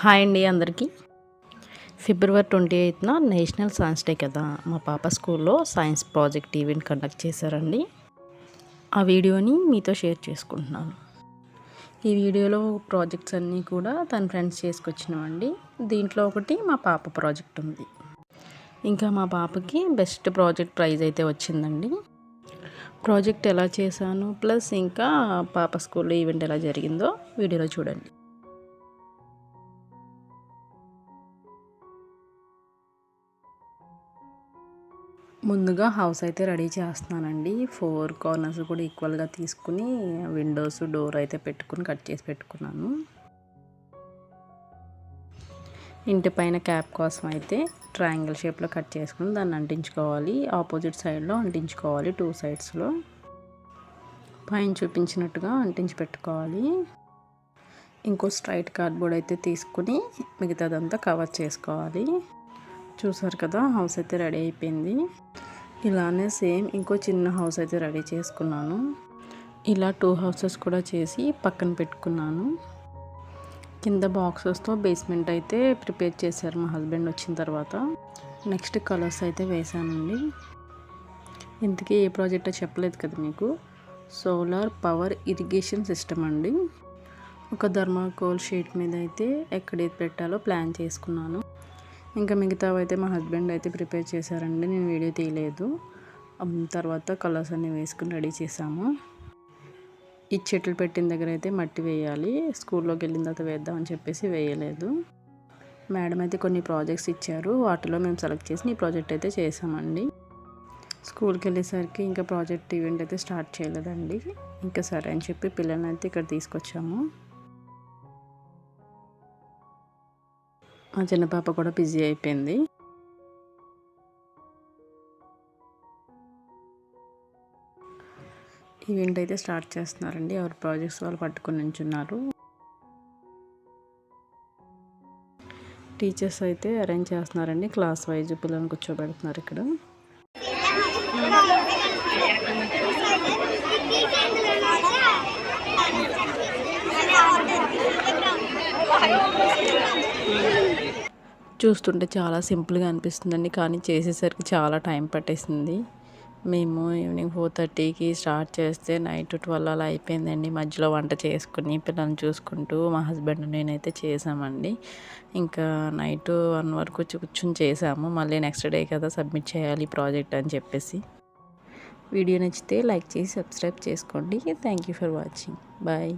Hi అండి అందరికీ. February twenty ఎయిత్న నేషనల్ సైన్స్ డే కదా. మా పాప స్కూల్లో సైన్స్ ప్రాజెక్ట్ ఈవెంట్ కండక్ట్ చేశారండి. ఆ వీడియోని మీతో షేర్ చేసుకుంటున్నాను. ఈ వీడియోలో ప్రాజెక్ట్స్ అన్నీ కూడా తన ఫ్రెండ్స్ చేసుకొచ్చినామండి దీంట్లో ఒకటి మా పాప ప్రాజెక్ట్ ఉంది. ఇంకా మా పాపకి బెస్ట్ ప్రాజెక్ట్ ప్రైజ్ అయితే వచ్చిందండి. ప్రాజెక్ట్ ఎలా చేశాను ప్లస్ ఇంకా పాప స్కూల్లో ఈవెంట్ ఎలా జరిగిందో వీడియోలో చూడండి. ముందుగా హౌస్ అయితే రెడీ చేస్తున్నానండి. ఫోర్ కార్నర్స్ కూడా ఈక్వల్గా తీసుకుని విండోస్ డోర్ అయితే పెట్టుకుని కట్ చేసి పెట్టుకున్నాను. ఇంటి పైన క్యాప్ కోసం అయితే ట్రయాంగిల్ షేప్లో కట్ చేసుకుని దాన్ని అంటించుకోవాలి. ఆపోజిట్ సైడ్లో అంటించుకోవాలి టూ సైడ్స్లో. పైన చూపించినట్టుగా అంటించి పెట్టుకోవాలి. ఇంకో స్ట్రైట్ కార్డ్బోర్డ్ అయితే తీసుకుని మిగతాదంతా కవర్ చేసుకోవాలి. చూసారు కదా హౌస్ అయితే రెడీ అయిపోయింది. ఇలానే సేమ్ ఇంకో చిన్న హౌస్ అయితే రెడీ చేసుకున్నాను. ఇలా టూ హౌసెస్ కూడా చేసి పక్కన పెట్టుకున్నాను. కింద బాక్సెస్తో బేస్మెంట్ అయితే ప్రిపేర్ చేశారు మా హస్బెండ్ వచ్చిన తర్వాత. నెక్స్ట్ కలర్స్ అయితే వేసానండి ఇంతకీ ఏ ప్రాజెక్టో చెప్పలేదు కదా మీకు. సోలార్ పవర్ ఇరిగేషన్ సిస్టమ్ అండి. ఒక ధర్మాకోల్ షీట్ మీద అయితే ఎక్కడేది పెట్టాలో ప్లాన్ చేసుకున్నాను. ఇంకా మిగతావి అయితే మా హస్బెండ్ అయితే ప్రిపేర్ చేశారండి నేను వీడియో తీయలేదు. తర్వాత కలర్స్ అన్నీ వేసుకుని రెడీ చేసాము ఈ చెట్లు పెట్టిన దగ్గర అయితే మట్టి వేయాలి స్కూల్లోకి వెళ్ళిన తర్వాత వేద్దామని చెప్పేసి వేయలేదు. మేడం అయితే కొన్ని ప్రాజెక్ట్స్ ఇచ్చారు వాటిలో మేము సెలెక్ట్ చేసి ఈ ప్రాజెక్ట్ అయితే చేసామండి స్కూల్కి వెళ్ళేసరికి ఇంకా ప్రాజెక్ట్ ఈవెంట్ అయితే స్టార్ట్ చేయలేదండి. ఇంకా సరే అని చెప్పి పిల్లల్ని అయితే ఇక్కడ తీసుకొచ్చాము. మా చిన్న పాప కూడా బిజీ అయిపోయింది. ఈవెంట్ అయితే స్టార్ట్ చేస్తున్నారండి. ఎవరి ప్రాజెక్ట్స్ వాళ్ళు పట్టుకుని నించున్నారు. టీచర్స్ అయితే అరేంజ్ చేస్తున్నారండి. క్లాస్ వైజ్ పిల్లల్ని కూర్చోబెడుతున్నారు ఇక్కడ. చూస్తుంటే చాలా సింపుల్గా అనిపిస్తుందండి. కానీ చేసేసరికి చాలా టైం పట్టేసింది. మేము ఈవినింగ్ ఫోర్ థర్టీకి స్టార్ట్ చేస్తే నైట్ ట్వెల్వ్ అలా అయిపోయిందండి. మధ్యలో వంట చేసుకుని పిల్లల్ని చూసుకుంటూ మా హస్బెండ్ నేనైతే చేసామండి ఇంకా నైట్ వన్ వరకు కూర్చొని చేసాము మళ్ళీ నెక్స్ట్ డే కదా సబ్మిట్ చేయాలి ప్రాజెక్ట్ అని చెప్పేసి. వీడియో నచ్చితే లైక్ చేసి సబ్స్క్రైబ్ చేసుకోండి. Thank you for watching. Bye.